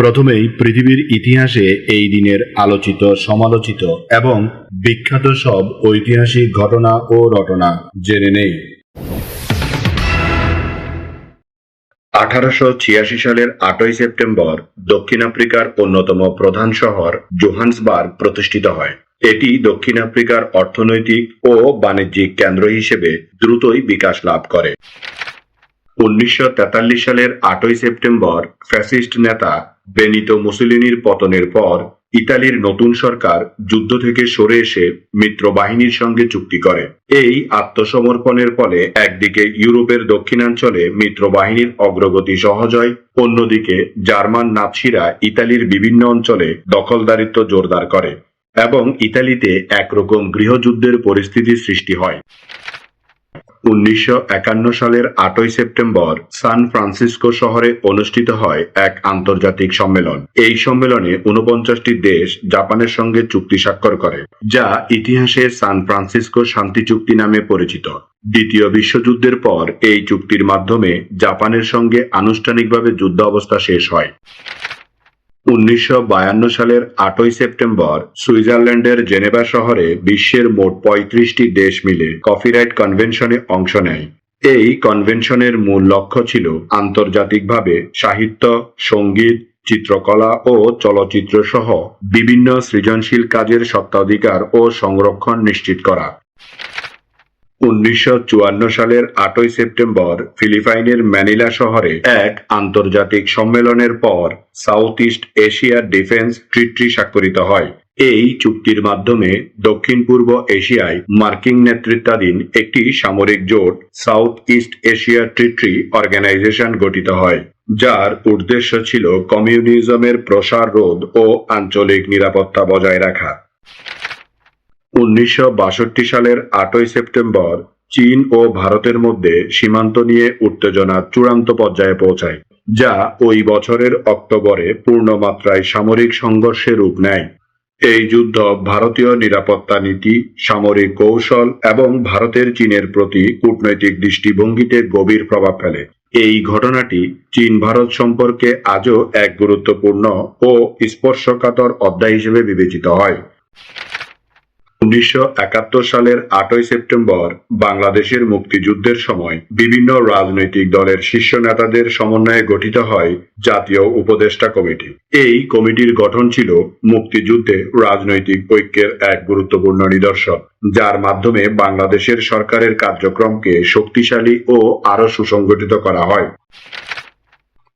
প্রথমেই পৃথিবীর ইতিহাসে এই দিনের আলোচিত, সমালোচিত এবং বিখ্যাত সব ঐতিহাসিক ঘটনা ও রটনা জেনে নেই। আঠারোশো ছিয়াশি সালের আটই সেপ্টেম্বর দক্ষিণ আফ্রিকার অন্যতম প্রধান শহর জোহান্সবার্গ প্রতিষ্ঠিত হয়। এটি দক্ষিণ আফ্রিকার অর্থনৈতিক ও বাণিজ্যিক কেন্দ্র হিসেবে দ্রুতই বিকাশ লাভ করে। উনিশশো তেতাল্লিশ সালের আটই সেপ্টেম্বর ফ্যাসিস্ট নেতা বেনিতো মুসোলিনির পতনের পর ইতালির নতুন সরকার যুদ্ধ থেকে সরে এসে মিত্র বাহিনীর সঙ্গে চুক্তি করে। এই আত্মসমর্পণের ফলে একদিকে ইউরোপের দক্ষিণাঞ্চলে মিত্র বাহিনীর অগ্রগতি সহজ হয়, অন্যদিকে জার্মান নাৎসিরা ইতালির বিভিন্ন অঞ্চলে দখলদারিত্ব জোরদার করে এবং ইতালিতে একরকম গৃহযুদ্ধের পরিস্থিতির সৃষ্টি হয়। উনিশশো একান্ন সালের আটই সেপ্টেম্বর সান ফ্রান্সিসকো শহরে অনুষ্ঠিত হয় এক আন্তর্জাতিক সম্মেলন। এই সম্মেলনে উনপঞ্চাশটি দেশ জাপানের সঙ্গে চুক্তি স্বাক্ষর করে, যা ইতিহাসে সান ফ্রান্সিসকো শান্তি চুক্তি নামে পরিচিত। দ্বিতীয় বিশ্বযুদ্ধের পর এই চুক্তির মাধ্যমে জাপানের সঙ্গে আনুষ্ঠানিকভাবে যুদ্ধ অবস্থা শেষ হয়। উনিশশো বায়ান্ন সালের আটই সেপ্টেম্বর সুইজারল্যান্ডের জেনেভা শহরে বিশ্বের মোট পঁয়ত্রিশটি দেশ মিলে কপিরাইট কনভেনশনে অংশ নেয়। এই কনভেনশনের মূল লক্ষ্য ছিল আন্তর্জাতিকভাবে সাহিত্য, সংগীত, চিত্রকলা ও চলচ্চিত্র সহ বিভিন্ন সৃজনশীল কাজের সত্ত্বাধিকার ও সংরক্ষণ নিশ্চিত করা। উনিশশো চুয়ান্ন সালের আটই সেপ্টেম্বর ফিলিপাইনের ম্যানিলা শহরে এক আন্তর্জাতিক সম্মেলনের পর সাউথ ইস্ট এশিয়ার ডিফেন্স ট্রিটি স্বাক্ষরিত হয়। এই চুক্তির মাধ্যমে দক্ষিণ পূর্ব এশিয়ায় মার্কিন নেতৃত্বাধীন একটি সামরিক জোট south east Asia treaty organisation গঠিত হয়, যার উদ্দেশ্য ছিল কমিউনিজমের প্রসার রোধ ও আঞ্চলিক নিরাপত্তা বজায় রাখা। উনিশশো বাষট্টি সালের আটই সেপ্টেম্বর চীন ও ভারতের মধ্যে সীমান্ত নিয়ে উত্তেজনা চূড়ান্ত পর্যায়ে পৌঁছায়, যা ওই বছরের অক্টোবরে পূর্ণমাত্রায় সামরিক সংঘর্ষে রূপ নেয়। এই যুদ্ধ ভারতীয় নিরাপত্তা নীতি, সামরিক কৌশল এবং ভারতের চীনের প্রতি কূটনৈতিক দৃষ্টিভঙ্গিতে গভীর প্রভাব ফেলে। এই ঘটনাটি চীন ভারত সম্পর্কে আজও এক গুরুত্বপূর্ণ ও স্পর্শকাতর অধ্যায় হিসেবে বিবেচিত হয়। উনিশশো একাত্তর সালের আটই সেপ্টেম্বর বাংলাদেশের মুক্তিযুদ্ধের সময় বিভিন্ন রাজনৈতিক দলের শীর্ষ নেতাদের সমন্বয়ে গঠিত হয় জাতীয় উপদেষ্টা কমিটি। এই কমিটির গঠন ছিল মুক্তিযুদ্ধে রাজনৈতিক ঐক্যের এক গুরুত্বপূর্ণ নিদর্শন, যার মাধ্যমে বাংলাদেশের সরকারের কার্যক্রমকে শক্তিশালী ও আরও সুসংগঠিত করা হয়।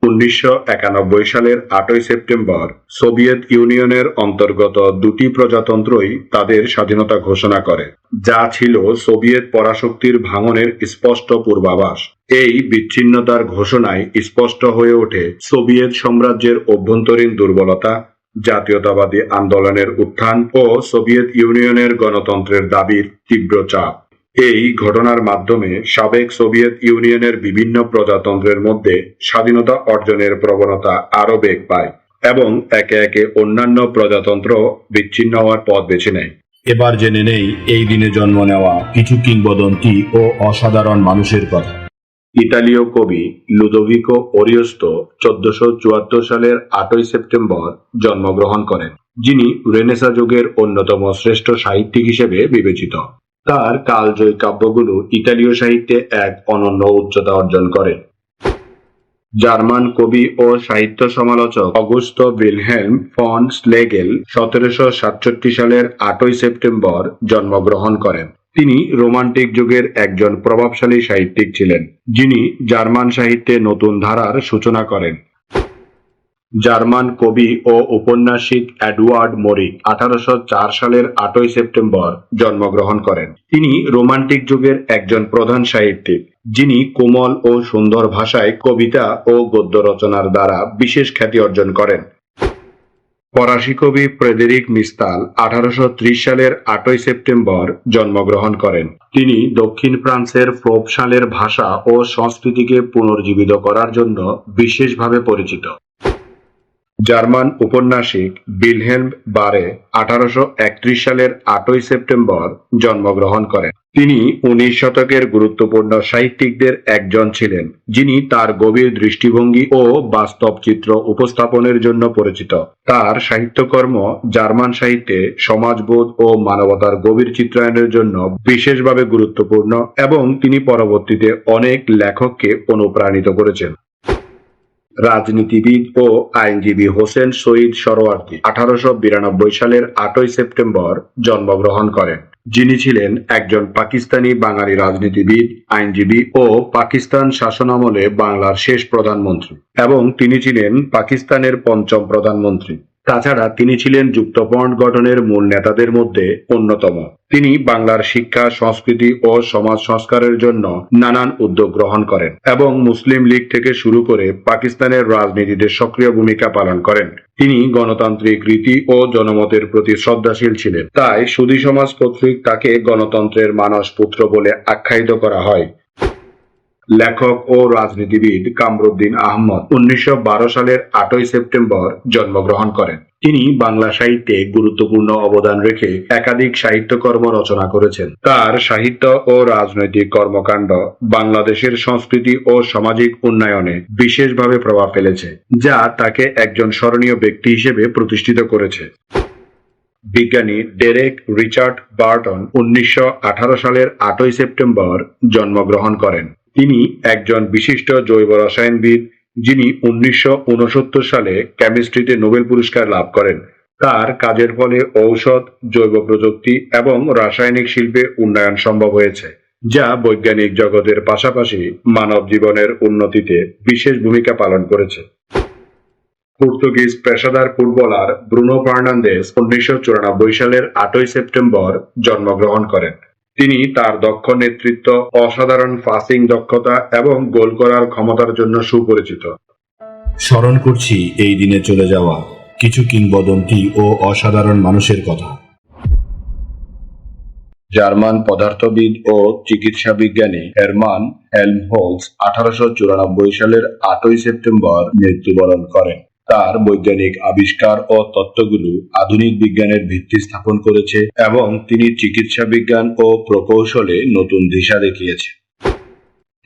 উনিশশো একানব্বই সালের আটই সেপ্টেম্বর সোভিয়েত ইউনিয়নের অন্তর্গত দুটি প্রজাতন্ত্রই তাদের স্বাধীনতা ঘোষণা করে, যা ছিল সোভিয়েত পরাশক্তির ভাঙনের স্পষ্ট পূর্বাভাস। এই বিচ্ছিন্নতার ঘোষণায় স্পষ্ট হয়ে ওঠে সোভিয়েত সাম্রাজ্যের অভ্যন্তরীণ দুর্বলতা, জাতীয়তাবাদী আন্দোলনের উত্থান ও সোভিয়েত ইউনিয়নের গণতন্ত্রের দাবির তীব্র চাপ। এই ঘটনার মাধ্যমে সাবেক সোভিয়েত ইউনিয়নের বিভিন্ন প্রজাতন্ত্রের মধ্যে স্বাধীনতা অর্জনের প্রবণতা আরও বেগ পায় এবং একে একে অন্যান্য প্রজাতন্ত্র বিচ্ছিন্ন হওয়ার পথ বেছে নেয়। এবার জেনে নেই এই দিনে জন্ম নেওয়া কিছু কিংবদন্তি ও অসাধারণ মানুষের কথা। ইতালীয় কবি লুদোভিকো ওরিওস্তো চোদ্দশো চুয়াত্তর সালের আটই সেপ্টেম্বর জন্মগ্রহণ করেন, যিনি রেনেসা যুগের অন্যতম শ্রেষ্ঠ সাহিত্যিক হিসেবে বিবেচিত। তার কালজয়ী কাব্যগুলো ইতালীয় সাহিত্যে এক অনন্য উচ্চতা অর্জন করে। জার্মান কবি ও সাহিত্য সমালোচক অগুস্ত উইলহেলম ফন স্লেগেল সতেরোশো সাতষট্টি সালের আটই সেপ্টেম্বর জন্মগ্রহণ করেন। তিনি রোমান্টিক যুগের একজন প্রভাবশালী সাহিত্যিক ছিলেন, যিনি জার্মান সাহিত্যে নতুন ধারার সূচনা করেন। জার্মান কবি ও ঔপন্যাসিক এডওয়ার্ড মরিক আঠারোশো সালের আটই সেপ্টেম্বর জন্মগ্রহণ করেন। তিনি রোমান্টিক যুগের একজন প্রধান সাহিত্যিক, যিনি কোমল ও সুন্দর ভাষায় কবিতা ও গদ্য রচনার দ্বারা বিশেষ খ্যাতি অর্জন করেন। ফরাসি কবি ফ্রেডেরিক মিস্তাল আঠারোশ ত্রিশ সালের আটই সেপ্টেম্বর জন্মগ্রহণ করেন। তিনি দক্ষিণ ফ্রান্সের প্রোপশালের ভাষা ও সংস্কৃতিকে পুনর্জীবিত করার জন্য বিশেষভাবে পরিচিত। জার্মান উপন্যাসিক বিলহেম বারে আঠারোশো একত্রিশ সালের আটই সেপ্টেম্বর জন্মগ্রহণ করেন। তিনি উনিশ শতকের গুরুত্বপূর্ণ সাহিত্যিকদের একজন ছিলেন, যিনি তার গভীর দৃষ্টিভঙ্গি ও বাস্তব চিত্র উপস্থাপনের জন্য পরিচিত। তার সাহিত্যকর্ম জার্মান সাহিত্যে সমাজবোধ ও মানবতার গভীর চিত্রায়নের জন্য বিশেষভাবে গুরুত্বপূর্ণ এবং তিনি পরবর্তীতে অনেক লেখককে অনুপ্রাণিত করেছেন। রাজনীতিবিদ ও আইনজীবী হোসেন শহীদ সরোয়ার্দী আঠারোশো বিরানব্বই সালের আটই সেপ্টেম্বর জন্মগ্রহণ করেন। যিনি ছিলেন একজন পাকিস্তানি বাঙালি রাজনীতিবিদ, আইনজীবী ও পাকিস্তান শাসন আমলে বাংলার শেষ প্রধানমন্ত্রী এবং তিনি ছিলেন পাকিস্তানের পঞ্চম প্রধানমন্ত্রী। তাছাড়া তিনি ছিলেন যুক্তফ্রন্ট গঠনের মূল নেতাদের মধ্যে অন্যতম। তিনি বাংলার শিক্ষা, সংস্কৃতি ও সমাজ সংস্কারের জন্য নানান উদ্যোগ গ্রহণ করেন এবং মুসলিম লীগ থেকে শুরু করে পাকিস্তানের রাজনীতিতে সক্রিয় ভূমিকা পালন করেন। তিনি গণতান্ত্রিক রীতি ও জনমতের প্রতি শ্রদ্ধাশীল ছিলেন। তাই সুধী সমাজ কর্তৃক তাকে গণতন্ত্রের মানস পুত্র বলে আখ্যায়িত করা হয়। লেখক ও রাজনীতিবিদ কামরুদ্দিন আহমদ উনিশশো বারো সালের আটই সেপ্টেম্বর জন্মগ্রহণ করেন। তিনি বাংলা সাহিত্যে গুরুত্বপূর্ণ অবদান রেখে একাধিক সাহিত্যকর্ম রচনা করেছেন। তার সাহিত্য ও রাজনৈতিক কর্মকাণ্ড বাংলাদেশের সংস্কৃতি ও সামাজিক উন্নয়নে বিশেষভাবে প্রভাব ফেলেছে, যা তাকে একজন স্মরণীয় ব্যক্তি হিসেবে প্রতিষ্ঠিত করেছে। বিজ্ঞানী ডেরেক রিচার্ড বার্টন উনিশশো আঠারো সালের আটই সেপ্টেম্বর জন্মগ্রহণ করেন। তিনি একজন বিশিষ্ট জৈব রসায়নবিদ, যিনি উনিশশো উনসত্তর সালে কেমিস্ট্রিতে নোবেল পুরস্কার লাভ করেন। তার কাজের ফলে ঔষধ, জৈব প্রযুক্তি এবং রাসায়নিক শিল্পে উন্নয়ন সম্ভব হয়েছে, যা বৈজ্ঞানিক জগতের পাশাপাশি মানব জীবনের উন্নতিতে বিশেষ ভূমিকা পালন করেছে। পর্তুগিজ পেশাদার ফুটবলার ব্রুনো ফার্নান্দেস উনিশশো সালের আটই সেপ্টেম্বর জন্মগ্রহণ করেন। তিনি তার দক্ষ নেতৃত্ব অসাধারণ পাসিং দক্ষতা এবং গোল করার ক্ষমতার জন্য সুপরিচিত। স্মরণ করছি এই দিনে চলে যাওয়া কিছু কিংবদন্তি ও অসাধারণ মানুষের কথা। জার্মান পদার্থবিদ ও চিকিৎসা বিজ্ঞানী হেরমান হেলমহোলস আঠারোশো চুরানব্বই সালের আটই সেপ্টেম্বর মৃত্যুবরণ করেন। তার বৈজ্ঞানিক আবিষ্কার ও তত্ত্বগুলো আধুনিক বিজ্ঞানের ভিত্তি স্থাপন করেছে এবং তিনি চিকিৎসা বিজ্ঞান ও প্রকৌশলে নতুন দিশা দেখিয়েছে।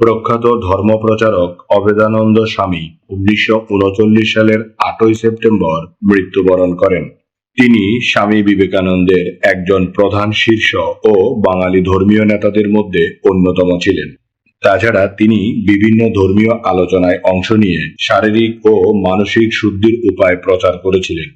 প্রখ্যাত ধর্মপ্রচারক অবেদানন্দ স্বামী উনিশশো উনচল্লিশ সালের আটই সেপ্টেম্বর মৃত্যুবরণ করেন। তিনি স্বামী বিবেকানন্দের একজন প্রধান শীর্ষ ও বাঙালি ধর্মীয় নেতাদের মধ্যে অন্যতম ছিলেন। তাছাড়া তিনি বিভিন্ন ধর্মীয় আলোচনায় অংশ নিয়ে শারীরিক ও মানসিক শুদ্ধির উপায় প্রচার করেছিলেন।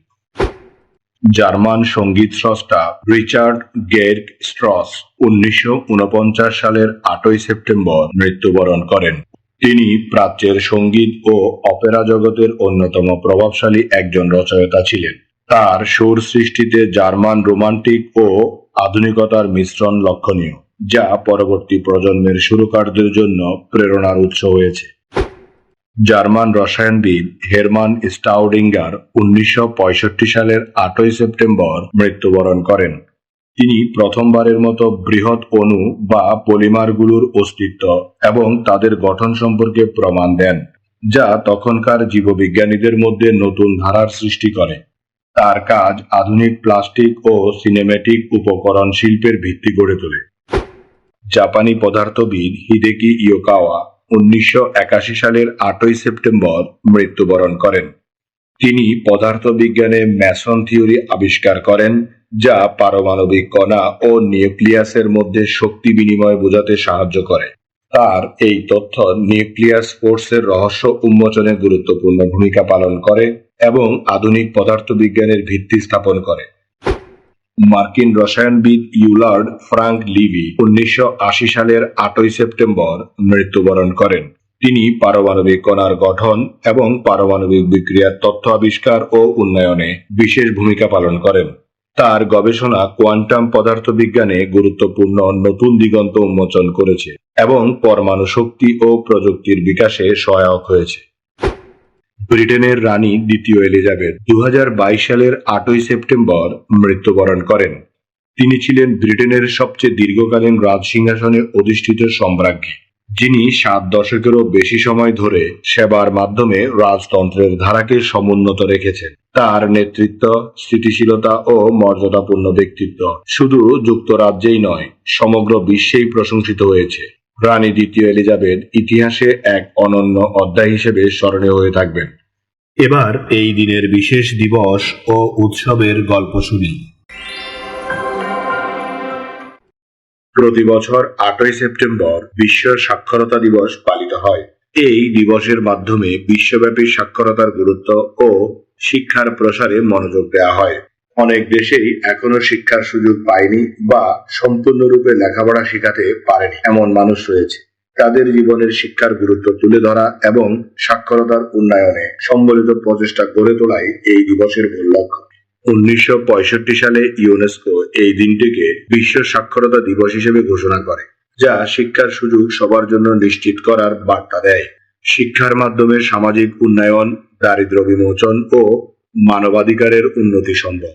জার্মান সংগীত স্রষ্টা রিচার্ড গের্ক স্ট্রস উনিশশো ঊনপঞ্চাশ সালের আটই সেপ্টেম্বর মৃত্যুবরণ করেন। তিনি প্রাচ্যের সংগীত ও অপেরা জগতের অন্যতম প্রভাবশালী একজন রচয়িতা ছিলেন। তার সুর সৃষ্টিতে জার্মান রোমান্টিক ও আধুনিকতার মিশ্রণ লক্ষণীয়। যা পরবর্তী প্রজন্মের সুরকারদের জন্য প্রেরণার উৎস হয়েছে। জার্মান রসায়নবিদ হেরমান স্টাউডিঙ্গার উনিশশো পঁয়ষট্টি সালের আটই সেপ্টেম্বর মৃত্যুবরণ করেন। তিনি প্রথমবারের মতো বৃহৎ অণু বা পলিমারগুলোর অস্তিত্ব এবং তাদের গঠন সম্পর্কে প্রমাণ দেন, যা তখনকার জীববিজ্ঞানীদের মধ্যে নতুন ধারার সৃষ্টি করে। তার কাজ আধুনিক প্লাস্টিক ও সিনেমেটিক উপকরণ শিল্পের ভিত্তি গড়ে তোলে। জাপানি পদার্থবিদ হিদেকি ইয়োকাওয়া উনিশশো একাশি সালের আটই সেপ্টেম্বর মৃত্যুবরণ করেন। তিনি পদার্থবিজ্ঞানে ম্যাসন থিওরি আবিষ্কার করেন, যা পারমাণবিক কণা ও নিউক্লিয়াসের মধ্যে শক্তি বিনিময় বোঝাতে সাহায্য করে। তার এই তথ্য নিউক্লিয়াস ফোর্সের রহস্য উন্মোচনে গুরুত্বপূর্ণ ভূমিকা পালন করে এবং আধুনিক পদার্থবিজ্ঞানের ভিত্তি স্থাপন করে। মার্কিন রসায়নবিদ ইউলার্ড ফ্রাঙ্ক লিভি উনিশশো আশি সালের আটই সেপ্টেম্বর মৃত্যুবরণ করেন। তিনি পারমাণবিক কণার গঠন এবং পারমাণবিক বিক্রিয়ার তথ্য আবিষ্কার ও উন্নয়নে বিশেষ ভূমিকা পালন করেন। তার গবেষণা কোয়ান্টাম পদার্থবিজ্ঞানে গুরুত্বপূর্ণ নতুন দিগন্ত উন্মোচন করেছে এবং পরমাণু শক্তি ও প্রযুক্তির বিকাশে সহায়ক হয়েছে। ব্রিটেনের রানী দ্বিতীয় এলিজাবেথ দু হাজার বাইশ সালের আটই সেপ্টেম্বর মৃত্যুবরণ করেন। তিনি ছিলেন ব্রিটেনের সবচেয়ে দীর্ঘকালীন রাজসিংহাসনে অধিষ্ঠিত সম্রাজ্ঞী, যিনি সাত দশকেরও বেশি সময় ধরে সেবার মাধ্যমে রাজতন্ত্রের ধারাকে সমুন্নত রেখেছেন। তার নেতৃত্ব, স্থিতিশীলতা ও মর্যাদাপূর্ণ ব্যক্তিত্ব শুধু যুক্তরাজ্যেই নয়, সমগ্র বিশ্বেই প্রশংসিত হয়েছে। রানী দ্বিতীয় এলিজাবেথ ইতিহাসে এক অনন্য অধ্যায় হিসেবে স্মরণীয় হয়ে থাকবেন। এবার এই দিনের বিশেষ দিবস ও উৎসবের গল্প শুনি। প্রতি বছর আটই সেপ্টেম্বর বিশ্ব সাক্ষরতা দিবস পালিত হয়। এই দিবসের মাধ্যমে বিশ্বব্যাপী সাক্ষরতার গুরুত্ব ও শিক্ষার প্রসারে মনোযোগ দেওয়া হয়। অনেক দেশেই এখনও শিক্ষার সুযোগ পায়নি বা সম্পূর্ণরূপে লেখাপড়া শেখাতে পারেনি এমন মানুষ রয়েছে। তাদের জীবনের শিক্ষার গুরুত্ব তুলে ধরা এবং সাক্ষরতার উন্নয়নে সম্বলিত প্রচেষ্টা গড়ে তোলাই এই দিবসের মূল লক্ষ্য। উনিশশো পঁয়ষট্টি সালে ইউনেস্কো এই দিনটিকে বিশ্ব সাক্ষরতা দিবস হিসেবে ঘোষণা করে, যা শিক্ষার সুযোগ সবার জন্য নিশ্চিত করার বার্তা দেয়। শিক্ষার মাধ্যমে সামাজিক উন্নয়ন দারিদ্র বিমোচন ও মানবাধিকারের উন্নতি সম্ভব।